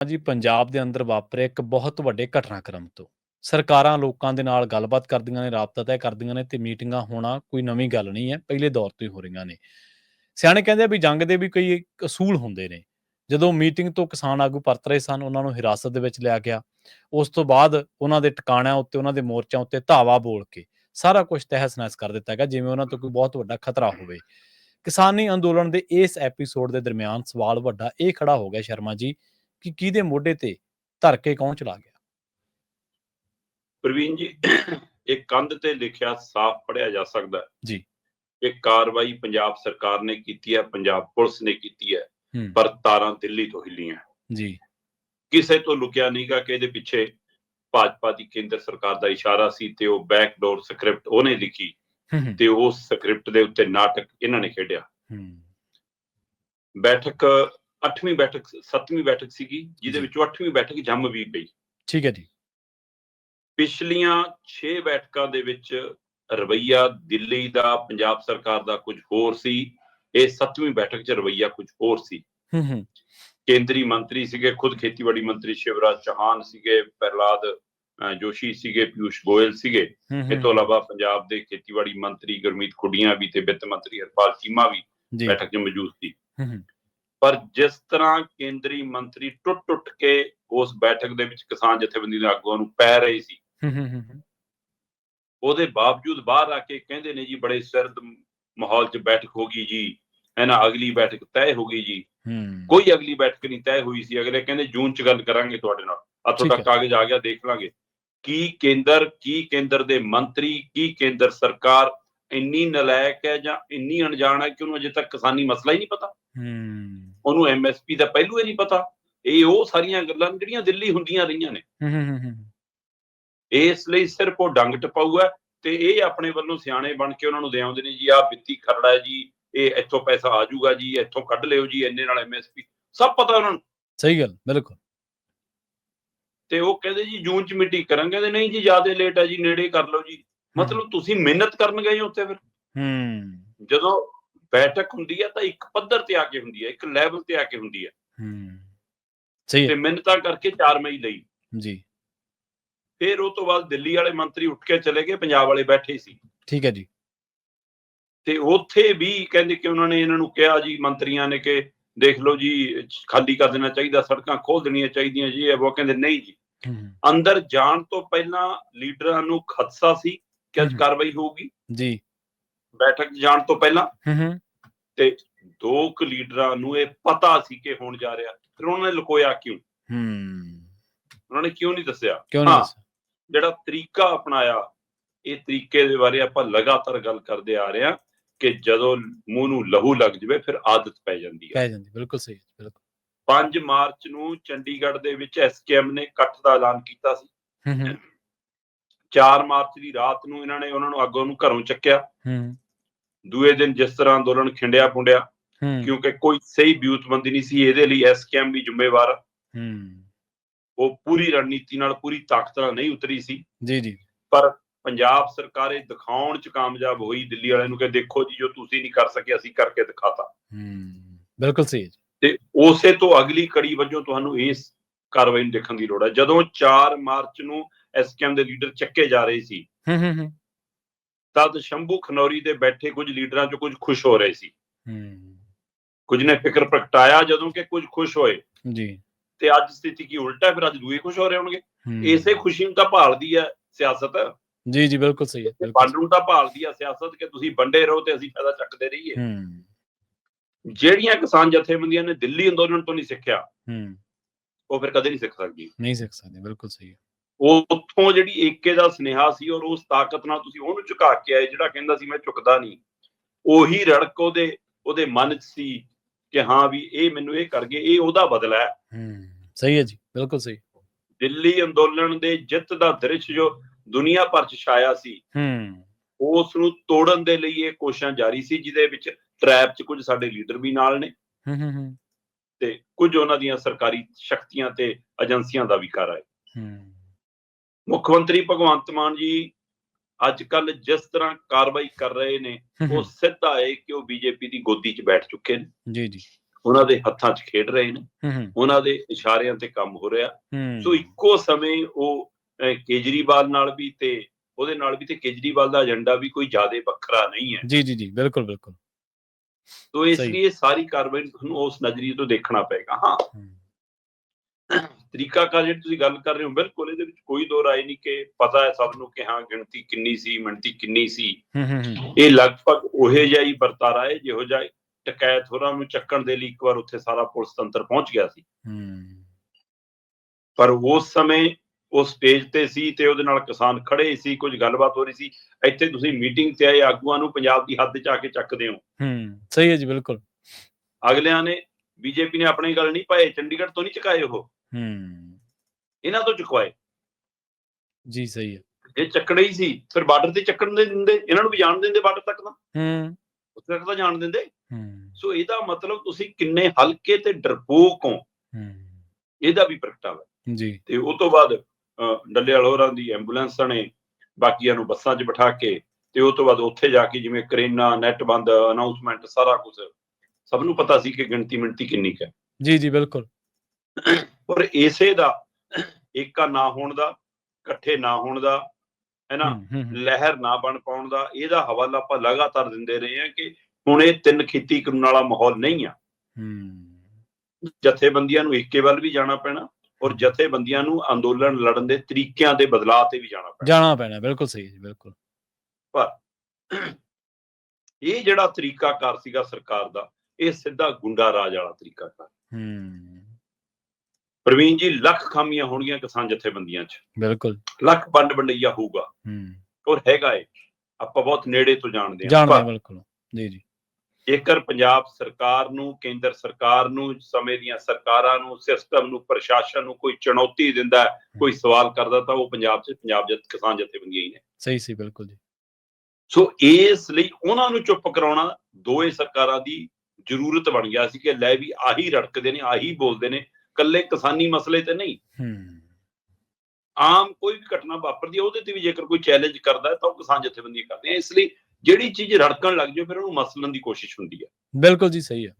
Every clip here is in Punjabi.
ਜੀ, ਪੰਜਾਬ ਦੇ ਅੰਦਰ ਵਾਪਰੇ ਇੱਕ ਬਹੁਤ ਵੱਡੇ ਘਟਨਾਕ੍ਰਮ ਤੋਂ। ਸਰਕਾਰਾਂ ਲੋਕਾਂ ਦੇ ਨਾਲ ਗੱਲਬਾਤ ਕਰਦੀਆਂ ਨੇ, ਰਾਬਤਾ ਤੈਅ ਕਰਦੀਆਂ ਨੇ ਤੇ ਮੀਟਿੰਗਾਂ ਹੋਣਾ ਕੋਈ ਨਵੀਂ ਗੱਲ ਨਹੀਂ ਹੈ, ਪਹਿਲੇ ਦੌਰ ਤੋਂ ਹੀ ਹੋ ਰਹੀਆਂ ਨੇ। ਸਿਆਣੇ ਕਹਿੰਦੇ ਆ ਵੀ ਜੰਗ ਦੇ ਵੀ ਕਈ ਅਸੂਲ ਹੁੰਦੇ ਨੇ। ਜਦੋਂ ਮੀਟਿੰਗ ਤੋਂ ਕਿਸਾਨ ਆਗੂ ਪਰਤ ਰਹੇ ਸਨ, ਉਹਨਾਂ ਨੂੰ ਹਿਰਾਸਤ ਦੇ ਵਿੱਚ ਲਿਆ ਗਿਆ। ਉਸ ਤੋਂ ਬਾਅਦ ਉਹਨਾਂ ਦੇ ਟਿਕਾਣਿਆਂ ਉੱਤੇ, ਉਹਨਾਂ ਦੇ ਮੋਰਚਿਆਂ ਉੱਤੇ ਧਾਵਾ ਬੋਲ ਕੇ ਸਾਰਾ ਕੁਝ ਤਹਿਸ ਨਹਿਸ ਕਰ ਦਿੱਤਾ ਗਿਆ, ਜਿਵੇਂ ਉਹਨਾਂ ਤੋਂ ਕੋਈ ਬਹੁਤ ਵੱਡਾ ਖਤਰਾ ਹੋਵੇ। ਕਿਸਾਨੀ ਅੰਦੋਲਨ ਦੇ ਇਸ ਐਪੀਸੋਡ ਦੇ ਦਰਮਿਆਨ ਸਵਾਲ ਵੱਡਾ ਇਹ ਖੜਾ ਹੋ ਗਿਆ, ਸ਼ਰਮਾ ਜੀ ਕਿ ਕਿਹਦੇ ਮੋਢੇ ਤੇ ਧਰ ਕੇ ਕੌਣ ਚਲਾ ਗਿਆ? ਪ੍ਰਵੀਨ ਜੀ ਇਹ ਕੰਧ ਤੇ ਲਿਖਿਆ ਸਾਫ਼ ਪੜਿਆ ਜਾ ਸਕਦਾ ਜੀ। ਇਹ ਕਾਰਵਾਈ ਪੰਜਾਬ ਸਰਕਾਰ ਨੇ ਕੀਤੀ ਹੈ ਪੰਜਾਬ ਪੁਲਿਸ ਨੇ ਕੀਤੀ ਹੈ ਪਰ ਤਾਰਾਂ ਦਿੱਲੀ ਤੋਂ ਹਿੱਲੀਆਂ ਜੀ। ਕਿਸੇ ਤੋਂ ਲੁਕਿਆ ਨਹੀਂਗਾ ਕਿ ਇਹਦੇ ਪਿੱਛੇ ਭਾਜਪਾ ਦੀ ਕੇਂਦਰ ਸਰਕਾਰ ਦਾ ਇਸ਼ਾਰਾ ਸੀ ਤੇ ਉਹ ਬੈਕਡੋਰ ਸਕ੍ਰਿਪਟ ਉਹਨੇ ਲਿਖੀ ਤੇ ਉਸ ਸਕ੍ਰਿਪਟ ਦੇ ਉੱਤੇ ਨਾਟਕ ਇਹਨਾਂ ਨੇ ਖੇਡਿਆ। ਬੈਠਕ 8ਵੀਂ ਬੈਠਕ 7ਵੀਂ ਬੈਠਕ ਸੀਗੀ ਜਿਹਦੇ। ਵਿੱਚੋਂ 8ਵੀਂ ਬੈਠਕ ਜੰਮ ਵੀ ਪਈ ਠੀਕ ਹੈ ਜੀ। ਪਿਛਲੀਆਂ 6 ਬੈਠਕਾਂ ਦੇ ਵਿੱਚ ਰਵਈਆ ਦਿੱਲੀ ਦਾ ਪੰਜਾਬ ਸਰਕਾਰ ਦਾ ਕੁਝ ਹੋਰ ਸੀ ਇਹ 7ਵੀਂ ਬੈਠਕ 'ਚ ਰਵਈਆ ਕੁਝ ਹੋਰ ਸੀ। ਹੂੰ ਹੂੰ। ਕੇਂਦਰੀ ਮੰਤਰੀ ਸੀਗੇ ਖੁਦ ਖੇਤੀਬਾੜੀ ਮੰਤਰੀ ਸ਼ਿਵਰਾਜ ਚੌਹਾਨ ਸੀਗੇ ਪ੍ਰਹਲਾਦ ਅਹ, ਜੋਸ਼ੀ ਸੀਗੇ ਪਿਊਸ਼ ਗੋਇਲ ਸੀਗੇ। ਹੂੰ ਇਸ ਤੋਂ ਇਲਾਵਾ ਪੰਜਾਬ ਦੇ ਖੇਤੀਬਾੜੀ ਮੰਤਰੀ ਗੁਰਮੀਤ ਖੁੱਡੀਆਂ ਵੀ ਤੇ ਵਿੱਤ ਮੰਤਰੀ ਹਰਪਾਲ ਚੀਮਾ ਵੀ ਬੈਠਕ 'ਚ ਮੌਜੂਦ ਸੀ। ਹੂੰ ਹੂੰ। ਪਰ ਜਿਸ ਤਰ੍ਹਾਂ ਕੇਂਦਰੀ ਮੰਤਰੀ ਟੁੱਟ-ਟੁੱਟ ਕੇ ਉਸ ਬੈਠਕ ਦੇ ਵਿੱਚ ਕਿਸਾਨ ਜਥੇਬੰਦੀ ਦੇ ਆਗੂਆਂ ਨੂੰ ਪੈ ਰਹੇ ਸੀ ਉਹਦੇ ਬਾਵਜੂਦ ਬਾਹਰ ਆ ਕੇ ਕਹਿੰਦੇ ਨੇ ਜੀ ਬੜੇ ਸਰਦ ਮਾਹੌਲ 'ਚ ਬੈਠਕ ਹੋ ਗਈ ਜੀ ਹੈ ਨਾ ਅਗਲੀ ਬੈਠਕ ਤੈਅ ਹੋ ਗਈ ਜੀ। ਕੋਈ ਅਗਲੀ ਬੈਠਕ ਨਹੀਂ ਤੈਅ ਹੋਈ ਸੀ ਅਗਲੇ ਕਹਿੰਦੇ ਜੂਨ 'ਚ ਗੱਲ ਕਰਾਂਗੇ ਤੁਹਾਡੇ ਨਾਲ ਆ ਤੁਹਾਡਾ। ਕਾਗਜ਼ ਆ ਗਿਆ ਦੇਖ ਲਾਂਗੇ। ਕੀ ਕੇਂਦਰ ਕੀ ਕੇਂਦਰ ਦੇ ਮੰਤਰੀ ਕੀ ਕੇਂਦਰ ਸਰਕਾਰ ਇੰਨੀ ਨਲਾਇਕ ਹੈ ਜਾਂ ਇੰਨੀ ਅਣਜਾਣ ਹੈ ਕਿ ਉਹਨੂੰ ਅਜੇ ਤੱਕ ਕਿਸਾਨੀ ਮਸਲਾ ਹੀ ਨਹੀਂ ਪਤਾ? ਹੂੰ। ਉਹਨੂੰ ਐਮਐਸਪੀ ਦਾ ਪਹਿਲੂ ਹੀ ਨਹੀਂ ਪਤਾ। ਇਹ ਉਹ ਸਾਰੀਆਂ ਗੱਲਾਂ ਜਿਹੜੀਆਂ ਦਿੱਲੀ ਹੁੰਦੀਆਂ ਰਹੀਆਂ ਨੇ। ਇਸ ਲਈ ਸਿਰਫ ਉਹ ਡੰਗ ਟਪਾਊ ਹੈ ਤੇ ਇਹ ਆਪਣੇ ਵੱਲੋਂ ਸਿਆਣੇ ਬਣ ਕੇ ਉਹਨਾਂ ਨੂੰ ਦੇ ਆਉਂਦੇ ਨੇ ਜੀ ਆਹ ਵਿੱਤੀ ਖਰੜਾ ਹੈ ਜੀ ਇਹ ਇੱਥੋਂ ਪੈਸਾ ਆ ਜਾਊਗਾ ਜੀ ਇੱਥੋਂ ਕੱਢ ਲਿਓ ਜੀ ਇੰਨੇ ਨਾਲ ਐਮਐਸਪੀ ਸਭ ਪਤਾ ਉਹਨਾਂ ਨੂੰ। ਸਹੀ ਗੱਲ ਬਿਲਕੁਲ। ਤੇ ਉਹ ਕਹਿੰਦੇ ਜੀ ਜੂਨ ਚ ਮੀਟਿੰਗ ਕਰਾਂਗੇ ਕਹਿੰਦੇ ਨਹੀਂ ਜੀ ਜ਼ਿਆਦਾ ਲੇਟ ਹੈ ਜੀ ਨੇੜੇ ਕਰ ਲਓ ਜੀ। ਮਤਲਬ ਤੁਸੀਂ ਮਿਹਨਤ ਕਰਨ ਗਏ ਹੋ ਉੱਥੇ ਫਿਰ। ਹੂੰ। ਜਦੋਂ ਬੈਠਕ ਹੁੰਦੀ ਹੈ ਤਾਂ ਇੱਕ ਪੱਧਰ ਤੇ ਆ ਕੇ ਹੁੰਦੀ ਹੈ ਇੱਕ ਲੈਵਲ ਤੇ ਆ ਕੇ ਹੁੰਦੀ ਹੈ। ਹੂੰ ਸਹੀ ਤੇ ਹੈ ਮਿਹਨਤਾਂ ਕਰਕੇ 4 ਮਈ ਲਈ। ਜੀ। ਫਿਰ ਉਹ ਤੋਂ ਬਾਅਦ ਦਿੱਲੀ ਵਾਲੇ ਮੰਤਰੀ ਉੱਠ ਕੇ ਚਲੇ ਗਏ ਪੰਜਾਬ ਵਾਲੇ ਬੈਠੇ ਸੀ। ਠੀਕ ਹੈ ਜੀ। ਤੇ ਉੱਥੇ ਵੀ ਕਹਿੰਦੇ ਕਿ ਉਹਨਾਂ ਨੇ ਇਹਨਾਂ ਨੂੰ ਕਿਹਾ ਜੀ ਮੰਤਰੀਆਂ ਨੇ ਕਿ ਦੇਖ ਲਓ ਜੀ ਖਾਲੀ ਕਰ ਦੇਣਾ ਚਾਹੀਦਾ ਸੜਕਾਂ ਖੋਲ ਦੇਣੀਆਂ ਚਾਹੀਦੀਆਂ ਜੀ ਇਹ ਉਹ ਕਹਿੰਦੇ ਨਹੀਂ ਜੀ। ਅੰਦਰ ਜਾਣ ਤੋਂ ਪਹਿਲਾਂ ਲੀਡਰਾਂ ਨੂੰ ਖਦਸ਼ਾ ਸੀ ਕਿ ਅੱਜ। ਕਾਰਵਾਈ ਹੋਊਗੀ। ਜੀ। ਬੈਠਕ ਜਾਣ ਤੋਂ ਪਹਿਲਾਂ ਹੂੰ ਤੇ ਦੋ ਕੁ ਲੀਡਰਾਂ ਨੂੰ ਇਹ ਪਤਾ ਸੀ ਕਿ ਹੋਣ ਜਾ ਰਿਹਾ। ਫਿਰ ਉਹਨਾਂ ਨੇ ਲੁਕੋਇਆ ਕਿਉਂ? ਹੂੰ। ਉਹਨਾਂ ਨੇ ਕਿਉਂ ਨਹੀਂ ਦੱਸਿਆ? ਕਿਉਂ ਨਹੀਂ। ਦੱਸਿਆ? ਜਿਹੜਾ ਤਰੀਕਾ ਅਪਣਾਇਆ ਇਹ ਤਰੀਕੇ ਦੇ ਬਾਰੇ ਆਪਾਂ ਲਗਾਤਾਰ ਗੱਲ ਕਰਦੇ ਆ ਰਹੇ ਹਾਂ ਕਿ ਜਦੋਂ ਮੂੰਹ ਨੂੰ ਲਹੂ ਲੱਗ ਜਵੇ ਫਿਰ ਆਦਤ ਪੈ ਜਾਂਦੀ ਹੈ। ਪੈ ਜਾਂਦੀ ਬਿਲਕੁਲ ਸਹੀ ਬਿਲਕੁਲ। 5 ਮਾਰਚ ਨੂੰ ਚੰਡੀਗੜ੍ਹ ਦੇ ਵਿੱਚ ਐਸਕੇਐਮ ਨੇ ਇਕੱਠ ਦਾ ਐਲਾਨ ਕੀਤਾ ਸੀ। ਹੂੰ ਹੂੰ। 4 ਮਾਰਚ ਦੀ ਰਾਤ ਨੂੰ ਇਹਨਾਂ ਨੇ ਉਹਨਾਂ ਨੂੰ ਅੱਗੋਂ ਨੂੰ ਘਰੋਂ ਚੱਕਿਆ। ਹੂੰ। ਦੂਏ ਦਿਨ ਜਿਸ ਤਰ੍ਹਾਂ ਅੰਦੋਲਨ ਖਿੰਡਿਆ ਪੁੰਡਿਆ ਕਿਉਂਕਿ ਕੋਈ ਸਹੀ ਬਿਊਤਬੰਦੀ ਨਹੀਂ ਸੀ ਇਹਦੇ ਲਈ ਐਸਕੇਐਮ ਵੀ ਜ਼ਿੰਮੇਵਾਰ। ਹੂੰ। ਉਹ ਪੂਰੀ ਰਣਨੀਤੀ ਨਾਲ ਪੂਰੀ ਤਾਕਤ ਨਾਲ ਨਹੀਂ ਉਤਰੀ ਸੀ। ਜੀ ਜੀ। ਪਰ ਪੰਜਾਬ ਸਰਕਾਰ ਇਹ ਦਿਖਾਉਣ ਚ ਕਾਮਯਾਬ ਹੋਈ ਦਿੱਲੀ ਵਾਲਿਆਂ ਨੂੰ ਕਿ ਦੇਖੋ ਜੀ ਜੋ ਤੁਸੀਂ ਨਹੀਂ ਕਰ ਸਕੇ ਅਸੀਂ ਕਰਕੇ ਦਿਖਾਤਾ। ਹੂੰ। ਬਿਲਕੁਲ ਸਹੀ। ਤੇ ਉਸੇ ਤੋਂ ਅਗਲੀ ਕੜੀ ਵਜੋਂ ਤੁਹਾਨੂੰ ਇਸ ਕਾਰਵਾਈ ਨੂੰ ਦੇਖਣ ਦੀ ਲੋੜ ਹੈ। ਜਦੋਂ 4 ਮਾਰਚ ਨੂੰ ਐਸਕੇਐਮ ਦੇ ਲੀਡਰ ਚੱਕੇ ਜਾ ਰਹੇ ਸੀ ਹੂੰ ਹੂੰ ਹੂੰ। ਤਦ ਸ਼ੰਭੂ ਖਨੌਰੀ ਦੇ ਬੈਠੇ ਕੁਝ ਲੀਡਰਾਂ ਚੋਂ ਕੁਝ ਖੁਸ਼ ਹੋ ਰਹੇ ਸੀ। ਹੂੰ। ਕੁਝ ਨੇ ਫਿਕਰ ਪ੍ਰਗਟਾਇਆ ਜਦੋਂ ਕਿ ਕੁਝ ਖੁਸ਼ ਹੋਏ। ਜੀ। ਤੇ ਅੱਜ ਸਥਿਤੀ ਕੀ ਉਲਟਾ ਹੈ, ਫਿਰ ਅੱਜ ਦੂਏ ਖੁਸ਼ ਹੋ ਰਹੇ ਹੋਣਗੇ। ਇਸੇ ਖੁਸ਼ੀ ਨੂੰ ਤਾਂ ਭਾਲਦੀ ਹੈ ਸਿਆਸਤ। ਜੀ ਜੀ ਬਿਲਕੁਲ ਸਹੀ ਹੈ ਵੰਡ ਨੂੰ ਤਾਂ ਭਾਲਦੀ ਹੈ ਸਿਆਸਤ ਕਿ ਤੁਸੀਂ ਵੰਡੇ ਰਹੋ ਤੇ ਅਸੀਂ ਫਾਇਦਾ ਚੱਕਦੇ ਰਹੀਏ। ਹੂੰ। ਜਿਹੜੀਆਂ ਕਿਸਾਨ ਜਥੇਬੰਦੀਆਂ ਨੇ ਦਿੱਲੀ ਅੰਦੋਲਨ ਤੋਂ ਨਹੀਂ ਸਿੱਖਿਆ ਹੂੰ। ਉਹ ਫਿਰ ਕਦੇ ਨਹੀਂ ਸਿੱਖ ਸਕਦੀ ਨਹੀਂ ਸਿੱਖ ਸਕਦੇ ਬਿਲਕੁਲ ਸਹੀ ਹੈ। ਉੱਥੋਂ ਜਿਹੜੀ ਏਕੇ ਦਾ ਸੁਨੇਹਾ ਸੀ ਔਰ ਉਸ ਤਾਕਤ ਨਾਲ ਤੁਸੀਂ ਉਹਨੂੰ ਝੁਕਾ ਕੇ ਆਏ ਜਿਹੜਾ ਕਹਿੰਦਾ ਸੀ ਮੈਂ ਝੁਕਦਾ ਨਹੀਂ। ਉਹੀ ਰੜਕ ਉਹਦੇ ਉਹਦੇ ਮਨ 'ਚ ਸੀ ਕਿ ਹਾਂ ਵੀ ਇਹ ਮੈਨੂੰ ਇਹ ਕਰ ਗਏ ਇਹ ਉਹਦਾ ਬਦਲਾ ਹੈ। ਹੂੰ ਸਹੀ ਹੈ ਜੀ ਬਿਲਕੁਲ ਸਹੀ। ਦਿੱਲੀ ਅੰਦੋਲਨ ਦੇ ਜਿੱਤ ਦਾ ਦ੍ਰਿਸ਼ ਜੋ ਦੁਨੀਆ ਭਰ 'ਚ ਛਾਇਆ ਸੀ ਹੂੰ। ਉਸ ਨੂੰ ਤੋੜਨ ਦੇ ਲਈ ਇਹ ਕੋਸ਼ਿਸ਼ਾਂ ਜਾਰੀ ਸੀ ਜਿਹਦੇ ਵਿੱਚ ਟ੍ਰੈਪ 'ਚ ਕੁਝ ਸਾਡੇ ਲੀਡਰ ਵੀ ਨਾਲ ਨੇ। ਹੂੰ ਹੂੰ ਹੂੰ। ਤੇ ਕੁਝ ਉਹਨਾਂ ਦੀਆਂ ਸਰਕਾਰੀ ਸ਼ਕਤੀਆਂ ਤੇ ਏਜੰਸੀਆਂ ਦਾ ਵੀ ਕਰ ਹੈ ਹੂੰ। ਮੁੱਖ ਮੰਤਰੀ ਭਗਵੰਤ ਮਾਨ ਜੀ ਅੱਜ ਕੱਲ ਜਿਸ ਤਰ੍ਹਾਂ ਕਾਰਵਾਈ ਕਰ ਰਹੇ ਨੇ ਉਹ ਸਿੱਧਾ ਹੈ ਕਿ ਉਹ ਬੀਜੇਪੀ ਦੀ ਗੋਦੀ 'ਚ ਬੈਠ ਚੁੱਕੇ ਨੇ। ਜੀ ਜੀ। ਉਹਨਾਂ ਦੇ ਹੱਥਾਂ 'ਚ ਖੇਡ ਰਹੇ ਨੇ। ਉਹਨਾਂ ਦੇ ਇਸ਼ਾਰਿਆਂ ਤੇ ਕੰਮ ਹੋ ਰਿਹਾ। ਸੋ ਇੱਕੋ ਸਮੇਂ ਉਹ ਕੇਜਰੀਵਾਲ ਨਾਲ ਵੀ ਤੇ ਉਹਦੇ ਨਾਲ ਵੀ ਤੇ ਕੇਜਰੀਵਾਲ ਦਾ ਏਜੰਡਾ ਵੀ ਕੋਈ ਜ਼ਿਆਦਾ ਵੱਖਰਾ ਨਹੀਂ ਹੈ। ਜੀ ਜੀ ਜੀ। ਬਿਲਕੁਲ ਬਿਲਕੁਲ। ਸੋ ਇਸ। ਲਈ ਸਾਰੀ ਕਾਰਵਾਈ ਤੁਹਾਨੂੰ ਉਸ ਨਜ਼ਰੀਏ ਤੋਂ ਦੇਖਣਾ ਪਏਗਾ। ਹੂੰ। ਤਰੀਕਾਕਾਰ ਜਿਹੜੀ ਤੁਸੀਂ ਗੱਲ ਕਰ ਰਹੇ ਹੋ ਬਿਲਕੁਲ ਇਹਦੇ ਵਿੱਚ ਕੋਈ ਦੋ ਰਾਏ ਨਹੀਂ ਕਿ ਪਤਾ ਹੈ ਸਭ ਨੂੰ ਕਿ ਹਾਂ ਗਿਣਤੀ ਕਿੰਨੀ ਸੀ ਮਿਣਤੀ ਕਿੰਨੀ ਸੀ। ਇਹ ਲਗਭਗ ਉਹੇ ਜਿਹਾ ਹੀ ਵਰਤਾਰਾ ਹੈ ਜਿਹੋ ਜਿਹਾ ਟਕੈਤ ਹੋਰਾਂ ਨੂੰ ਚੱਕਣ ਦੇ ਲਈ ਇੱਕ ਵਾਰ ਉੱਥੇ ਸਾਰਾ ਪੁਲਿਸ ਤੰਤਰ ਪਹੁੰਚ ਗਿਆ ਸੀ। ਪਰ ਉਸ ਸਮੇਂ ਉਹ ਸਟੇਜ ਤੇ ਸੀ ਤੇ ਉਹਦੇ ਨਾਲ ਕਿਸਾਨ ਖੜੇ ਸੀ ਕੁਝ ਗੱਲਬਾਤ ਹੋ ਰਹੀ ਸੀ। ਇੱਥੇ ਤੁਸੀਂ ਮੀਟਿੰਗ ਤੇ ਆਏ ਆਗੂਆਂ ਨੂੰ ਪੰਜਾਬ ਦੀ ਹੱਦ 'ਚ ਆ ਕੇ ਚੱਕਦੇ ਹੋ। ਹੂੰ ਸਹੀ ਹੈ ਜੀ ਬਿਲਕੁਲ। ਅਗਲਿਆਂ ਨੇ ਬੀਜੇਪੀ ਨੇ ਆਪਣੀ ਗੱਲ ਨਹੀਂ ਪਾਏ ਚੰਡੀਗੜ੍ਹ ਤੋਂ ਨਹੀਂ ਚੁਕਾਏ ਉਹ। ਹੂੰ। ਇਹਨਾਂ ਤੋਂ ਚੁਕਵਾਏ। ਜੀ ਸਹੀ ਹੈ। ਜੇ ਚੱਕਣੇ ਹੀ ਸੀ ਫਿਰ ਬਾਰਡਰ ਤੇ ਚੱਕਣ ਦੇ ਦਿੰਦੇ ਇਹਨਾਂ ਨੂੰ ਵੀ ਜਾਣ ਦਿੰਦੇ ਬਾਰਡਰ ਤੱਕ ਤਾਂ? ਹੂੰ। ਉੱਥੇ ਤੱਕ ਤਾਂ ਜਾਣ ਦਿੰਦੇ? ਹੂੰ। ਸੋ ਇਹਦਾ ਮਤਲਬ ਤੁਸੀਂ ਕਿੰਨੇ ਹਲਕੇ ਤੇ ਡਰਪੋਕ ਹੋ? ਹੂੰ। ਇਹਦਾ ਵੀ ਪ੍ਰਗਟਾਵਾ ਜੀ। ਤੇ ਉਸ ਤੋਂ ਬਾਅਦ ਡੱਲੇ ਵਾਲ ਹੋਰਾਂ ਦੀ ਐਂਬੂਲੈਂਸਾਂ ਨੇ ਬਾਕੀਆਂ ਨੂੰ ਬੱਸਾਂ 'ਚ ਬਿਠਾ ਕੇ ਤੇ ਉਸ ਤੋਂ ਬਾਅਦ ਉੱਥੇ ਜਾ ਕੇ ਜਿਵੇਂ ਕਰੇਨਾ ਨੈਟ ਬੰਦ ਅਨਾਉਂਸਮੈਂਟ ਸਾਰਾ ਕੁਝ ਸਭ ਨੂੰ ਪਤਾ ਸੀ ਕਿ ਗਿਣਤੀ ਮਿਣਤੀ ਕਿੰਨੀ ਕੁ ਹੈ। ਜੀ ਜੀ ਬਿਲਕੁਲ। ਪਰ ਇਸੇ ਦਾ ਏਕਾ ਨਾ ਹੋਣ ਦਾ ਇਕੱਠੇ ਨਾ ਹੋਣ ਦਾ ਹੈ ਨਾ ਲਹਿਰ ਨਾ ਬਣ ਪਾਉਣ ਦਾ ਇਹਦਾ ਹਵਾਲਾ ਆਪਾਂ ਲਗਾਤਾਰ ਦਿੰਦੇ ਰਹੇ ਹਾਂ ਕਿ ਹੁਣ ਇਹ ਤਿੰਨ ਖੇਤੀ ਕਾਨੂੰਨ ਵਾਲਾ ਮਾਹੌਲ ਨਹੀਂ ਆ। ਜਥੇਬੰਦੀਆਂ ਨੂੰ ਏਕੇ ਵੱਲ ਵੀ ਜਾਣਾ ਪੈਣਾ ਔਰ ਜਥੇਬੰਦੀਆਂ ਨੂੰ ਅੰਦੋਲਨ ਲੜਨ ਦੇ ਤਰੀਕਿਆਂ ਦੇ ਬਦਲਾਅ ਤੇ ਵੀ ਜਾਣਾ ਪੈਣਾ। ਜਾਣਾ ਪੈਣਾ ਬਿਲਕੁਲ ਸਹੀ ਜੀ ਬਿਲਕੁਲ। ਇਹ ਜਿਹੜਾ ਤਰੀਕਾਕਾਰ ਸੀਗਾ ਸਰਕਾਰ ਦਾ ਇਹ ਸਿੱਧਾ ਗੁੰਡਾ ਰਾਜ ਵਾਲਾ ਤਰੀਕਾਕਾਰ। ਹੂੰ। ਪ੍ਰਵੀਨ ਜੀ ਲੱਖ ਖਾਮੀਆਂ ਹੋਣਗੀਆਂ ਕਿਸਾਨ ਜਥੇਬੰਦੀਆਂ 'ਚ। ਬਿਲਕੁਲ। ਲੱਖ ਵੰਡ ਵੰਡਈਆ ਹੋਊਗਾ। ਹੂੰ। ਔਰ ਹੈਗਾ ਏ। ਆਪਾਂ ਬਹੁਤ ਨੇੜੇ ਤੋਂ ਜਾਣਦੇ ਹਾਂ। ਜਾਣਦੇ ਬਿਲਕੁਲ। ਜੀ ਜੀ। ਜੇਕਰ ਪੰਜਾਬ ਸਰਕਾਰ ਨੂੰ ਕੇਂਦਰ ਸਰਕਾਰ ਨੂੰ ਸਮੇਂ ਦੀਆਂ ਸਰਕਾਰਾਂ ਨੂੰ ਸਿਸਟਮ ਨੂੰ ਪ੍ਰਸ਼ਾਸਨ ਨੂੰ ਕੋਈ ਚੁਣੌਤੀ ਦਿੰਦਾ ਕੋਈ ਸਵਾਲ ਕਰਦਾ ਤਾਂ ਉਹ ਪੰਜਾਬ 'ਚ ਪੰਜਾਬ ਜਥ ਕਿਸਾਨ ਜਥੇਬੰਦੀਆਂ ਹੀ ਨੇ। ਸਹੀ ਸੀ ਬਿਲਕੁਲ ਜੀ। ਸੋ ਇਸ ਲਈ ਉਹਨਾਂ ਨੂੰ ਚੁੱਪ ਕਰਾਉਣਾ ਦੋਏ ਸਰਕਾਰਾਂ ਦੀ ਜ਼ਰੂਰਤ ਬਣ ਗਿਆ ਸੀ ਕਿ ਲੈ ਵੀ ਆਹੀ ਰੜਕਦੇ ਨੇ ਆਹੀ ਬੋਲਦੇ ਨੇ। ਕੱਲੇ ਕਿਸਾਨੀ ਮਸਲੇ ਤੇ ਨਹੀਂ। ਆਮ ਕੋਈ ਵੀ ਘਟਨਾ ਵਾਪਰਦੀ ਹੈ ਉਹਦੇ ਤੇ ਵੀ ਜੇਕਰ ਕੋਈ ਚੈਲੰਜ ਕਰਦਾ ਤਾਂ ਉਹ ਕਿਸਾਨ ਜਥੇਬੰਦੀਆਂ ਕਰਦੇ ਆ। ਇਸ ਲਈ ਜਿਹੜੀ ਚੀਜ਼ ਰੜਕਣ ਲੱਗ ਜਾਏ ਫਿਰ ਉਹਨੂੰ ਮਸਲਣ ਦੀ ਕੋਸ਼ਿਸ਼ ਹੁੰਦੀ ਹੈ ਬਿਲਕੁਲ ਜੀ ਸਹੀ ਹੈ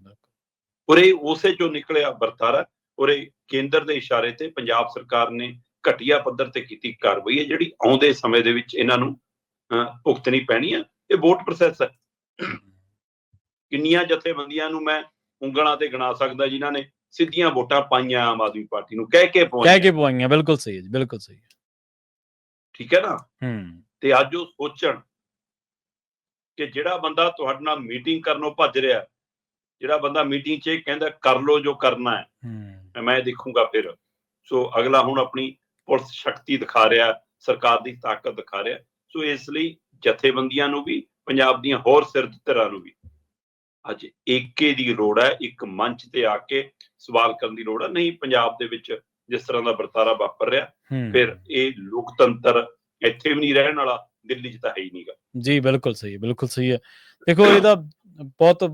ਇਹ ਉਸੇ ਚੋਂ ਨਿਕਲਿਆ ਵਰਤਾਰਾ ਔਰ ਇਹ ਕੇਂਦਰ ਦੇ ਇਸ਼ਾਰੇ ਤੇ ਪੰਜਾਬ ਸਰਕਾਰ ਨੇ ਘਟੀਆ ਪੱਧਰ ਤੇ ਕੀਤੀ ਕਾਰਵਾਈ ਹੈ ਜਿਹੜੀ ਆਉਂਦੇ ਸਮੇਂ ਦੇ ਵਿੱਚ ਇਹਨਾਂ ਨੂੰ ਭੁਗਤਣੀ ਪੈਣੀ ਹੈ ਇਹ ਵੋਟ ਪ੍ਰੋਸੈਸ ਹੈ। ਕਿੰਨੀਆਂ ਜਥੇਬੰਦੀਆਂ ਨੂੰ ਮੈਂ ਉਂਗਲਾਂ ਤੇ ਗਿਣਾ ਸਕਦਾ ਜਿਨ੍ਹਾਂ ਨੇ ਸਿੱਧੀਆਂ ਵੋਟਾਂ ਪਾਈਆਂ ਆਮ ਆਦਮੀ ਪਾਰਟੀ ਨੂੰ ਕਹਿ ਕੇ ਕਹਿ ਪਵਾਈਆਂ ਕੇ ਪਵਾਈਆਂ ਬਿਲਕੁਲ ਸਹੀ ਹੈ ਜੀ ਬਿਲਕੁਲ ਸਹੀ ਹੈ। ਠੀਕ ਹੈ ਨਾ? ਹੂੰ। ਤੇ ਅੱਜ ਉਹ ਸੋਚਣ ਕਿ ਜਿਹੜਾ ਬੰਦਾ ਤੁਹਾਡੇ ਨਾਲ ਮੀਟਿੰਗ ਕਰਨੋਂ ਭੱਜ ਰਿਹਾ ਜਿਹੜਾ ਬੰਦਾ ਮੀਟਿੰਗ 'ਚ ਇਹ ਕਹਿੰਦਾ ਕਰ ਲੋ ਜੋ ਕਰਨਾ ਹੈ। ਹੂੰ। ਮੈਂ ਦੇਖੂੰਗਾ ਫਿਰ। ਸੋ ਅਗਲਾ ਹੁਣ ਆਪਣੀ ਪੁਲਿਸ ਸ਼ਕਤੀ ਦਿਖਾ ਰਿਹਾ ਸਰਕਾਰ ਦੀ ਤਾਕਤ ਦਿਖਾ ਰਿਹਾ। ਸੋ ਇਸ ਲਈ ਜਥੇਬੰਦੀਆਂ ਨੂੰ ਵੀ ਪੰਜਾਬ ਦੀਆਂ ਹੋਰ ਸਿਰਧਰਾਂ ਨੂੰ ਵੀ ਅੱਜ ਏਕੇ ਦੀ ਲੋੜ ਹੈ ਇੱਕ ਮੰਚ ਤੇ ਆ ਕੇ ਸਵਾਲ ਕਰਨ ਦੀ ਲੋੜ ਹੈ ਨਹੀਂ ਪੰਜਾਬ ਦੇ ਵਿੱਚ ਜਿਸ ਤਰ੍ਹਾਂ ਦਾ ਵਰਤਾਰਾ ਵਾਪਰ ਰਿਹਾ ਫਿਰ ਇਹ ਲੋਕਤੰਤਰ ਇੱਥੇ ਵੀ ਨਹੀਂ ਰਹਿਣ ਵਾਲਾ ਦਿੱਲੀ 'ਚ ਤਾਂ ਹੈ ਹੀ ਨਹੀਂਗਾ ਜੀ ਬਿਲਕੁਲ ਸਹੀ ਹੈ ਬਿਲਕੁਲ ਸਹੀ ਹੈ। ਦੇਖੋ ਇਹਦਾ ਬਹੁਤ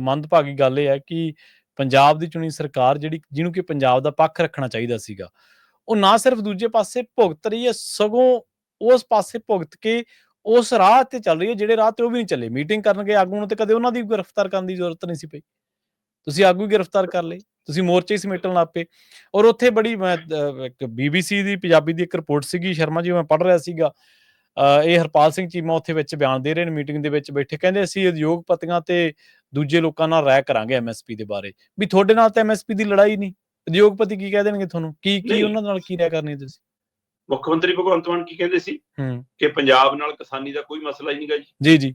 ਮੰਦਭਾਗੀ ਗੱਲ ਇਹ ਹੈ ਕਿ ਪੰਜਾਬ ਦੀ ਚੁਣੀ ਸਰਕਾਰ ਜਿਹੜੀ ਜਿਹਨੂੰ ਕਿ ਪੰਜਾਬ ਦਾ ਪੱਖ ਰੱਖਣਾ ਚਾਹੀਦਾ ਸੀਗਾ ਉਹ ਨਾ ਸਿਰਫ ਦੂਜੇ ਪਾਸੇ ਭੁਗਤ ਰਹੀ ਹੈ ਸਗੋਂ ਉਸ ਪਾਸੇ ਭੁਗਤ ਕੇ ਉਸ ਰਾਹ ਤੇ ਚੱਲ ਰਹੀ ਹੈ ਜਿਹੜੇ ਰਾਹ ਤੇ ਉਹ ਵੀ ਨਹੀਂ ਚੱਲੇ। ਮੀਟਿੰਗ ਕਰਨਗੇ ਆਗੂ ਨੂੰ ਤੇ ਕਦੇ ਉਹਨਾਂ ਦੀ ਗ੍ਰਿਫਤਾਰ ਕਰਨ ਦੀ ਜ਼ਰੂਰਤ ਨਹੀਂ ਸੀ ਪਈ। ਤੁਸੀਂ ਆਗੂ ਗ੍ਰਿਫਤਾਰ ਕਰ ਲਏ ਤੁਸੀਂ ਮੋਰਚੇ ਹੀ ਸਮੇਟਣ ਲੱਗ ਪਏ। ਔਰ ਉੱਥੇ ਬੜੀ ਮੈਂ ਇੱਕ ਬੀਬੀਸੀ ਦੀ ਪੰਜਾਬੀ ਦੀ ਇੱਕ ਰਿਪੋਰਟ ਸੀਗੀ ਸ਼ਰਮਾ ਜੀ ਮੈਂ ਪੜ੍ਹ ਰਿਹਾ ਸੀਗਾ। ਇਹ ਹਰਪਾਲ ਸਿੰਘ ਚੀਮਾ ਉੱਥੇ ਵਿੱਚ ਬਿਆਨ ਦੇ ਰਹੇ ਨੇ ਮੀਟਿੰਗ ਦੇ ਵਿੱਚ ਬੈਠੇ। ਕਹਿੰਦੇ ਅਸੀਂ ਉਦਯੋਗਪਤੀਆਂ ਤੇ ਦੂਜੇ ਲੋਕਾਂ ਨਾਲ ਰਾਇ ਕਰਾਂਗੇ ਐਮਐਸਪੀ ਦੇ ਬਾਰੇ। ਵੀ ਤੁਹਾਡੇ ਨਾਲ ਤਾਂ ਐਮਐਸਪੀ ਦੀ ਲੜਾਈ ਨਹੀਂ। ਉਦਯੋਗਪਤੀ ਕੀ ਕਹਿ ਦੇਣਗੇ ਤੁਹਾਨੂੰ? ਕੀ ਕੀ। ਉਹਨਾਂ ਨਾਲ ਕੀ ਰਾਇ ਕਰਨੀ ਤੁਸੀਂ? ਮੁੱਖ ਮੰਤਰੀ ਭਗਵੰਤ ਮਾਨ ਕੀ ਕਹਿੰਦੇ ਸੀ? ਕਿ ਪੰਜਾਬ ਨਾਲ ਕਿਸਾਨੀ ਦਾ ਕੋਈ ਮਸਲਾ ਹੀ ਨਹੀਂਗਾ ਜੀ। ਜੀ ਜੀ।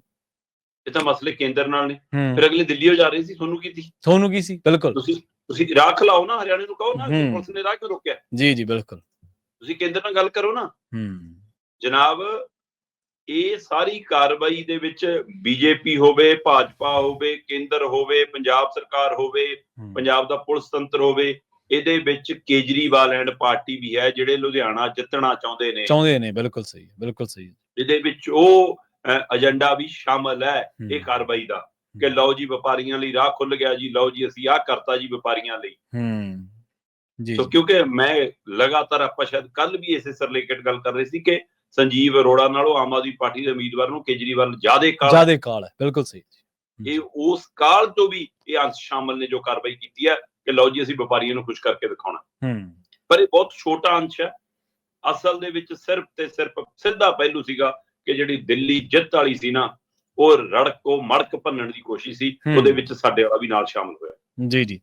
ਇਹ ਤਾਂ ਮਸਲੇ ਕੇਂਦਰ ਨਾਲ ਨੇ। ਫਿਰ ਅਗਲੇ ਦਿੱਲੀੋਂ ਜਾ ਰਹੇ ਸੀ ਤੁਹਾਨੂੰ ਕੀ ਸੀ? ਤੁਹਾਨੂੰ ਕੀ ਸੀ? ਬਿਲਕੁਲ। ਤੁਸੀਂ ਤੁਸੀਂ ਰਾਹ ਖਲਾਓ ਨਾ ਹਰਿਆਣੇ ਨੂੰ ਕਹੋ ਨਾ ਕਿ। ਪੁਲਿਸ ਨੇ ਰਾਹ ਕਿਉਂ ਰੋਕਿਆ? ਜੀ ਜੀ ਬਿਲਕੁਲ। ਤੁਸੀਂ ਕੇਂਦਰ ਨਾਲ ਗੱਲ ਕਰੋ ਨਾ। ਹੂੰ। ਜਨਾਬ ਇਹ ਸਾਰੀ ਕਾਰਵਾਈ ਦੇ ਵਿੱਚ ਬੀਜੇਪੀ ਹੋਵੇ ਭਾਜਪਾ ਹੋਵੇ ਕੇਂਦਰ ਹੋਵੇ ਪੰਜਾਬ ਸਰਕਾਰ ਹੋਵੇ ਪੰਜਾਬ ਦਾ ਪੁਲਿਸ ਤੰਤਰ ਹੋਵੇ ਇਹਦੇ ਵਿੱਚ ਕੇਜਰੀਵਾਲ ਐਂਡ ਪਾਰਟੀ ਵੀ ਹੈ ਜਿਹੜੇ ਲੁਧਿਆਣਾ ਜਿੱਤਣਾ ਚਾਹੁੰਦੇ ਨੇ। ਚਾਹੁੰਦੇ ਨੇ ਬਿਲਕੁਲ ਸਹੀ ਬਿਲਕੁਲ ਸਹੀ। ਇਹਦੇ ਵਿੱਚ ਉਹ ਏਜੰਡਾ ਵੀ ਸ਼ਾਮਲ ਹੈ ਇਹ ਕਾਰਵਾਈ ਦਾ ਕਿ ਲਓ ਜੀ ਵਪਾਰੀਆਂ ਲਈ ਰਾਹ ਖੁੱਲ ਗਿਆ ਜੀ ਲਓ ਜੀ ਅਸੀਂ ਆਹ ਕਰਤਾ ਜੀ ਵਪਾਰੀਆਂ ਲਈ। ਹੂੰ। ਜੀ ਸੋ ਕਿਉਂਕਿ ਮੈਂ ਲਗਾਤਾਰ ਆਪਾਂ ਸ਼ਾਇਦ ਕੱਲ ਵੀ ਇਸੇ ਸਰ ਰਿਲੇਟਡ ਗੱਲ ਕਰ ਰਹੇ ਸੀ ਕਿ ਸੰਜੀਵ ਅਰੋੜਾ ਨਾਲੋਂ ਆਮ ਆਦਮੀ ਪਾਰਟੀ ਦੇ ਉਮੀਦਵਾਰ ਨੂੰ ਕੇਜਰੀਵਾਲ ਜ਼ਿਆਦਾ ਕਾਲ ਜਿਆਦੇ ਕਾਲ ਹੈ ਬਿਲਕੁਲ ਸਹੀ। ਇਹ ਉਸ ਕਾਲ ਤੋਂ ਵੀ ਇਹ ਅੰਸ਼ ਸ਼ਾਮਲ ਨੇ ਜੋ ਕਾਰਵਾਈ ਕੀਤੀ ਹੈ ਕਿ ਲਓ ਜੀ ਅਸੀਂ ਵਪਾਰੀਆਂ ਨੂੰ ਖੁਸ਼ ਕਰਕੇ ਦਿਖਾਉਣਾ। ਹੂੰ। ਪਰ ਇਹ ਬਹੁਤ ਛੋਟਾ ਅੰਸ਼ ਹੈ। ਅਸਲ ਦੇ ਵਿੱਚ ਸਿਰਫ ਤੇ ਸਿਰਫ ਸਿੱਧਾ ਪਹਿਲੂ ਸੀਗਾ ਕਿ ਜਿਹੜੀ ਦਿੱਲੀ ਜਿੱਤ ਵਾਲੀ ਸੀ ਨਾ ਉਹ ਰੜਕੋ ਮੜਕ ਭੰਨਣ ਦੀ ਕੋਸ਼ਿਸ਼ ਸੀ। ਉਹਦੇ ਵਿੱਚ ਸਾਡੇ ਵਾਲਾ ਵੀ ਨਾਲ ਸ਼ਾਮਲ ਹੋਇਆ ਜੀ ਜੀ